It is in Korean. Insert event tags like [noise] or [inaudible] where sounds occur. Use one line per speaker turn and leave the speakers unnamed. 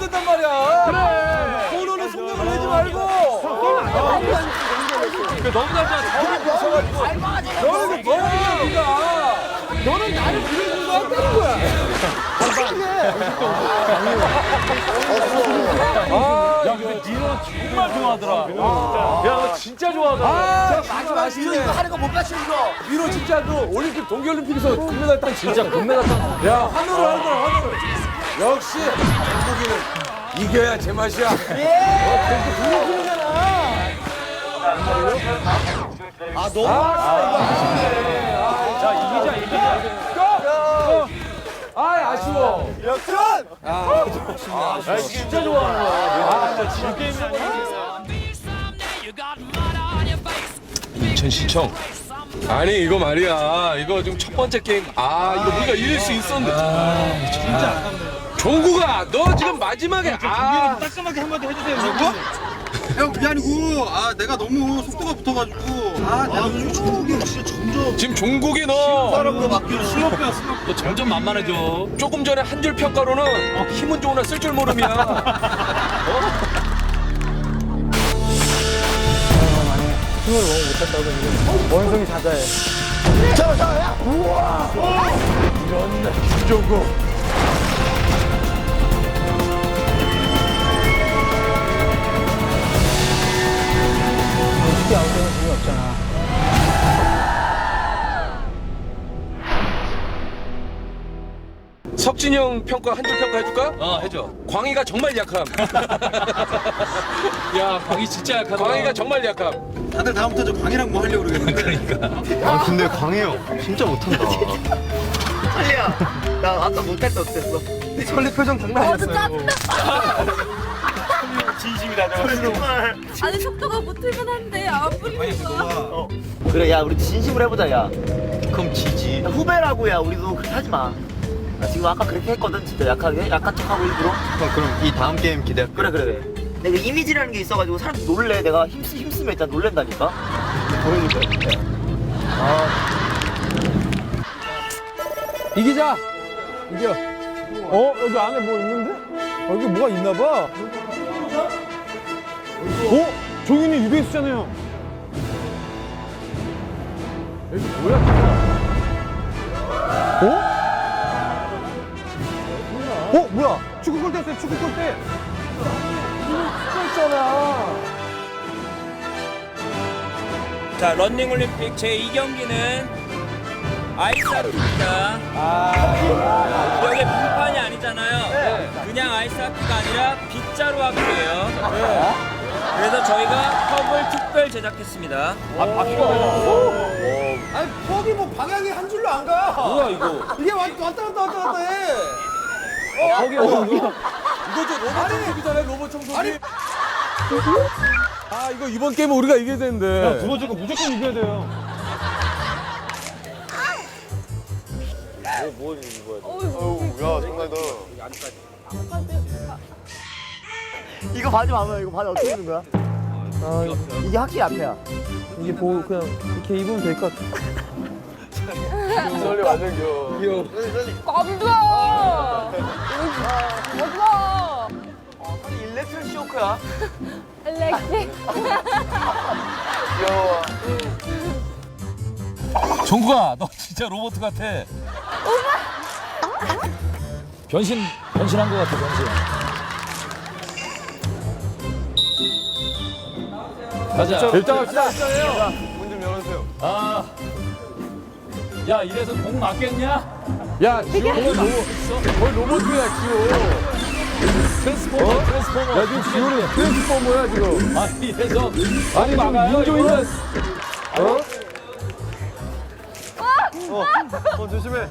된단 말이야. 그래. 코너는 속력을 내지 말고.
너무 잘잖아.
너는 뭐 하는 거야? 너는 나를 그런 거 한다는 거야.
야, 근데 니는 정말 좋아하더라. 야, 너 진짜 좋아하더라.
아, 마지막 시즌
이거 하는 거못 맞추 이거.
위로 진짜 그 올림픽 동계올림픽에서 금메달 딴 진짜 금메달 딴. 야 하늘을 하늘을 하늘을. 역시 한국인은 이겨야 제맛이야.
아 너무
자, 이기자, 이기자.
아 아쉬워.
야, 진짜 좋아하는 거야. 아, 진짜 질 게임이 아니야.
인천 시청. 아니 이거 말이야. 이거 지금 첫 번째 게임. 아 이거 우리가 이길 수 있었는데. 아 진짜. 종구가 너 지금 마지막에 아.
깔끔하게 한마디 해주세요. 누구?
형 그게 아니고 아 내가 너무 속도가 붙어가지고 아 내가 요즘 중국이 진짜 점점
지금 종국이 너
사람으로 바뀌는 슬럼프야 슬럼프
너 점점 만만해져.
조금 전에 한 줄 평가로는 힘은 좋으나 쓸 줄 모름이야. 석진이 형 평가 한 줄 평가 해줄까?
어, 해줘.
광희가 정말 약함. [laughs]
야, 광희 진짜 약하다.
광희가 정말 약함.
다들 다음부터 저 광이랑 뭐 하려고 그러겠는데
아 근데 광희 형 진짜 못한다.
설리야. 나 아까 못할 때 어땠어? 설리 표정 장난 아니었어요. 정말. [laughs]
아니 속도가 붙을만 한데 안 풀리겠어.
그래 야 우리 진심으로 해보자 야.
그럼 지지.
야, 후배라고 야 우리도 그렇게 하지 마. 나 지금 아까 그렇게 했거든 진짜 약하게 약한 척하고 일부러.
형 그럼 이 다음 게임 기대할게.
그래 그래 그래. 내가 이미지라는 게 있어가지고 사람들이 놀래. 내가 힘쓰 힘쓰면 일단 놀랜다니까. 보이니까 진짜.
이기자. 이겨. 어 여기 안에 뭐 있는데? 여기 뭐가 있나 봐. 어? 종윤이 유배수잖아요. 여기 뭐야 진짜? 어? 어 뭐야? 축구 골대 했어요 축구 골대. 축구했잖아.
자, 런닝 올림픽 제 2경기는 아이스하키입니다. 여기 빙판이 아니잖아요. 그냥 아이스하키가 아니라 빗자루 하키예요. 그래서 저희가 컵을 특별 제작했습니다.
아니 퍽이 뭐 방향이 한 줄로 안 가. 뭐야 이거? 이게 왔, 왔다 갔다 왔다 갔다 해. 어, 퍽이 어, 이거 이거 저 로봇 청소기잖아요 로봇 청소기. 아니. 아 이거 이번 게임 우리가 이겨야 되는데. 두 번째 거 무조건 이겨야 돼요.
이거 바지 마면 이거 바지 어떻게 입는 거야? 아, 이게 확실히 앞에야.
이게 뭐 그냥 이렇게 입으면 될 것 같아. 설리 완전 귀여워. 귀여워.
깜짝아. 맞아.
일렉트릭 쇼크야.
엘렉트.
종구가, 너 진짜 로봇 같아. 변신, 변신한 것 같아, 변신. 가자.
일단 합시다.
아. 야, 이래서 공 맞겠냐?
야 지호 거의 로봇 거의 로봇이야 지호.
트랜스포머, 트랜스포머.
야 지금 지호는 트랜스포머야 지금.
아, 이래서
아니 좀
막아요,
인조인간. 어?
어 조심해.